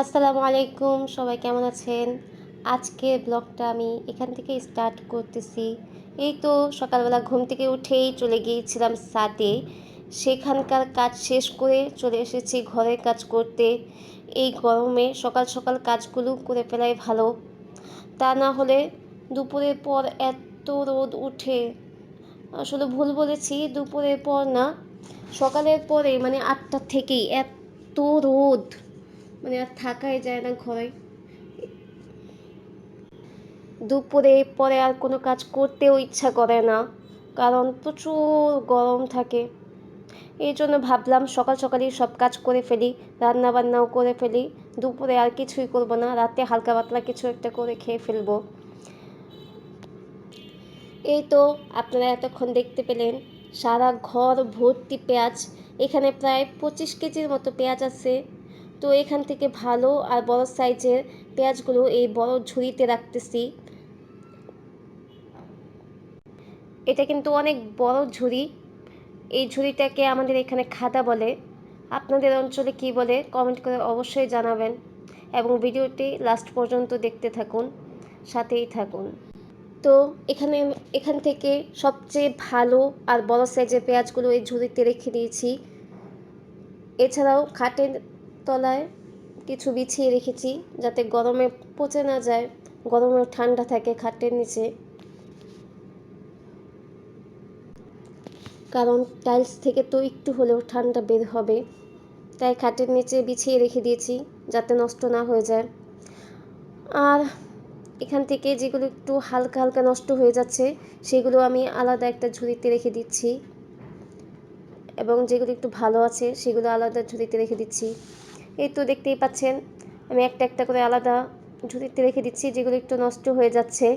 আসসালামু আলাইকুম, সবাই কেমন আছেন? আজকের ব্লগটা আমি এখান থেকে স্টার্ট করতেছি। এই তো সকালবেলা ঘুম থেকে উঠেই চলে গিয়েছিলাম সাথে সেখানকার কাজ শেষ করে চলে এসেছি ঘরের কাজ করতে। এই গরমে সকাল সকাল কাজগুলো করে ফেলাই ভালো। তা না হলে দুপুরের পর এত রোদ উঠে। আসলে ভুল বলেছি, দুপুরের পর না। সকালের পরে মানে আটটার থেকেই এত রোদ। মানে আর থাকাই যায় না ঘরে। দুপুরে, পরে আর কোনো কাজ করতেও ইচ্ছা করে না, কারণ প্রচুর গরম থাকে। এই জন্য ভাবলাম সকাল সকালই সব কাজ করে ফেলি রান্না বান্নাও করে ফেলি। দুপুরে আর কিছুই করব না, রাতে হালকা পাতলা কিছু একটা করে খেয়ে ফেলব। এই তো আপনারা এতক্ষণ দেখতে পেলেন, সারা ঘর ভর্তি পেঁয়াজ। এখানে প্রায় পঁচিশ কেজির মতো পেঁয়াজ আছে। তো এখান থেকে ভালো আর বড় সাইজের পেঁয়াজগুলো এই বড় ঝুড়িতে রাখতেছি। এটা কিন্তু অনেক বড় ঝুড়ি। এই ঝুড়িটাকে আমাদের এখানে খাদা বলে। আপনাদের অঞ্চলে কি বলে কমেন্ট করে অবশ্যই জানাবেন এবং ভিডিওটি লাস্ট পর্যন্ত দেখতে থাকুন, সাথেই থাকুন। তো এখানে এখান থেকে সবচেয়ে ভালো আর বড় সাইজের পেঁয়াজগুলো এই ঝুড়িতে রেখে দিয়েছি। এছাড়াও খাটের তলায় কিছু বিছিয়ে রেখেছি যাতে গরমে পচে না যায়, গরমে ঠান্ডা থাকে খাটের নিচে। কারণ টাইলস থেকে তো একটু হলেও ঠান্ডা বের হবে, তাই খাটের নিচে বিছিয়ে রেখে দিয়েছি যাতে নষ্ট না হয়ে যায়। আর এখান থেকে যেগুলো একটু হালকা হালকা নষ্ট হয়ে যাচ্ছে, সেগুলো আমি আলাদা একটা ঝুড়িতে রেখে দিচ্ছি। এবং যেগুলো একটু ভালো আছে, সেগুলো আলাদা ঝুড়িতে রেখে দিচ্ছি। এই তো দেখতেই পাচ্ছেন, আমি একটা একটা করে আলাদা ঝুড়িতে রেখে দিচ্ছি, যেগুলো একটু নষ্ট হয়ে যাচ্ছে।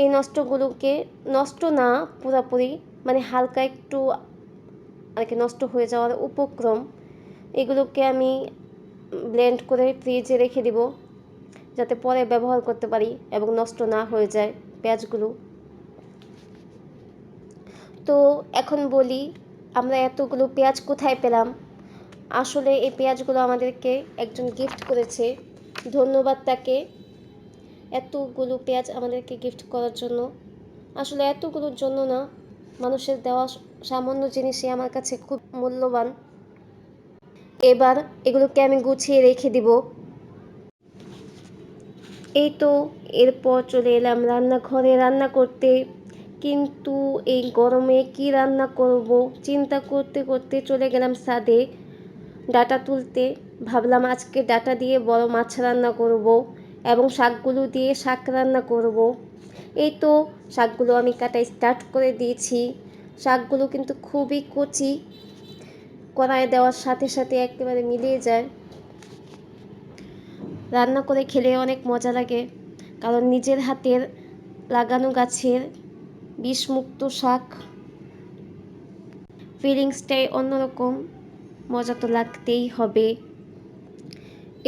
এই নষ্টগুলোকে নষ্ট না, পুরোপুরি মানে হালকা একটু আর কি নষ্ট হয়ে যাওয়ার উপক্রম, এগুলোকে আমি ব্লেন্ড করে ফ্রিজে রেখে দিব, যাতে পরে ব্যবহার করতে পারি এবং নষ্ট না হয়ে যায় পেঁয়াজগুলো। তো এখন বলি, আমরা এতগুলো পেঁয়াজ কোথায় পেলাম? আসলে এই পেঁয়াজগুলো আমাদেরকে একজন গিফট করেছে। ধন্যবাদ তাকে এতগুলো পেঁয়াজ আমাদেরকে গিফট করার জন্য। আসলে এতগুলোর জন্য না, মানুষের দেওয়া সামান্য জিনিসই আমার কাছে খুব মূল্যবান। এবার এগুলোকে আমি গুছিয়ে রেখে দিব। এই তো এরপর চলে এলাম রান্নাঘরে রান্না করতে। কিন্তু এই গরমে কি রান্না করব? চিন্তা করতে করতে চলে গেলাম সাদে ডাটা তুলতে ভাবলাম আজকে ডাটা দিয়ে বড় মাছ রান্না করব এবং শাকগুলো দিয়ে শাক রান্না করব। এই তো শাকগুলো আমি কাটা স্টার্ট করে দিয়েছি। শাকগুলো কিন্তু খুবই কচি। কড়াইয়ে দেওয়ার সাথে সাথে একেবারে মিলিয়ে যায়। রান্না করে খেলে অনেক মজা লাগে। কারণ নিজের হাতের লাগানো গাছের বিষমুক্ত শাক ফিলিংসটাই অন্যরকম। মজা তো লাগতেই হবে।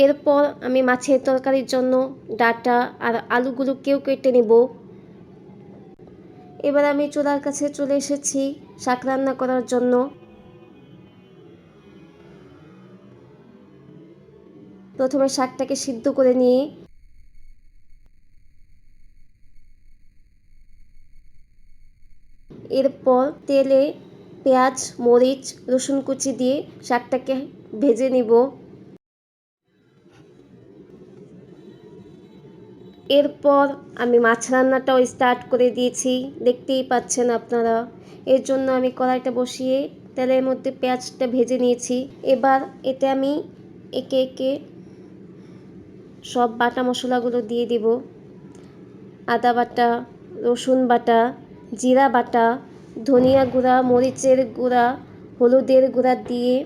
এরপর আমি মাছের তরকারির জন্য ডাটা আর আলুগুলোকেও কেটে নেব। এবার আমি চুলার কাছে চলে এসেছি শাক রান্না করার জন্য। প্রথমে শাকটাকে সিদ্ধ করে নিয়ে এরপর তেলে পেঁয়াজ, মরিচ, রসুন কুচি দিয়ে শাকটাকে ভেজে নিব। এরপর আমি মাছ রান্নাটাও স্টার্ট করে দিয়েছি, দেখতেই পাচ্ছেন আপনারা। এর জন্য আমি কড়াইটা বসিয়ে তেলের মধ্যে পেঁয়াজটা ভেজে নিয়েছি। এবার এতে আমি একে একে সব বাটা মশলাগুলো দিয়ে দিব। আদা বাটা, রসুন বাটা, জিরা বাটা ধনিয়া গুঁড়া, মরিচের গুঁড়া, হলুদের গুঁড়া দিয়ে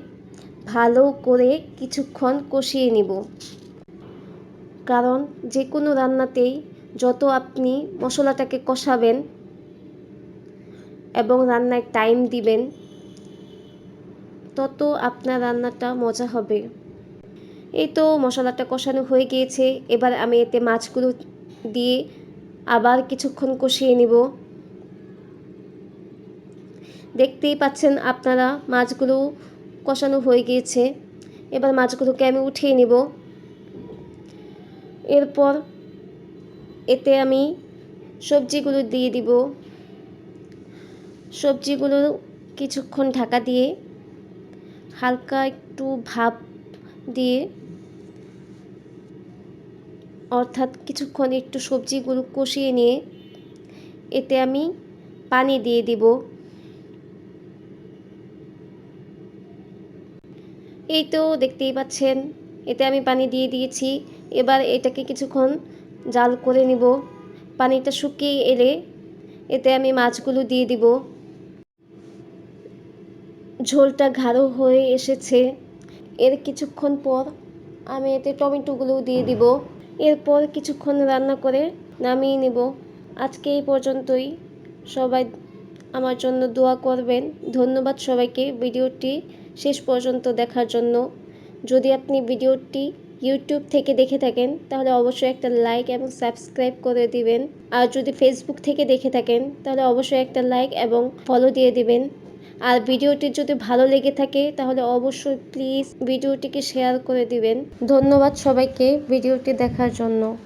ভালো করে কিছুক্ষণ কষিয়ে নিব। কারণ যে কোনো রান্নাতেই যত আপনি মশলাটাকে কষাবেন এবং রান্নায় টাইম দিবেন, তত আপনার রান্নাটা মজা হবে। এই তো মশলাটা কষানো হয়ে গিয়েছে। এবার আমি এতে মাছগুলো দিয়ে আবার কিছুক্ষণ কষিয়ে নিব। দেখতেই পাচ্ছেন আপনারা মাছগুলো কষানো হয়ে গিয়েছে। এবার মাছগুলোকে আমি উঠিয়ে নিব। এরপর এতে আমি সবজিগুলো দিয়ে দিব। সবজিগুলো কিছুক্ষণ ঢাকা দিয়ে হালকা একটু ভাপ দিয়ে অর্থাৎ কিছুক্ষণ একটু সবজিগুলো কষিয়ে নিয়ে এতে আমি পানি দিয়ে দিব। এই তো দেখতেই পাচ্ছেন, এতে আমি পানি দিয়ে দিয়েছি। এবার এটাকে কিছুক্ষণ জাল করে নিব। পানিটা শুকিয়ে এলে এতে আমি মাছগুলো দিয়ে দিব। ঝোলটা গাঢ় হয়ে এসেছে। এর কিছুক্ষণ পর আমি এতে টমেটোগুলোও দিয়ে দিব। এরপর কিছুক্ষণ রান্না করে নামিয়ে নেব। আজকে এই পর্যন্তই। সবাই আমার জন্য দোয়া করবেন। ধন্যবাদ সবাইকে। ভিডিওটি শেষ পর্যন্ত দেখার জন্য। যদি আপনি ভিডিওটি ইউটিউব থেকে দেখে থাকেন, তাহলে অবশ্যই একটা লাইক এবং সাবস্ক্রাইব করে দিবেন। আর যদি ফেসবুক থেকে দেখে থাকেন, তাহলে অবশ্যই একটা লাইক এবং ফলো দিয়ে দিবেন। আর ভিডিওটি যদি ভালো লেগে থাকে, তাহলে অবশ্যই প্লিজ ভিডিওটিকে শেয়ার করে দিবেন। ধন্যবাদ সবাইকে ভিডিওটি দেখার জন্য।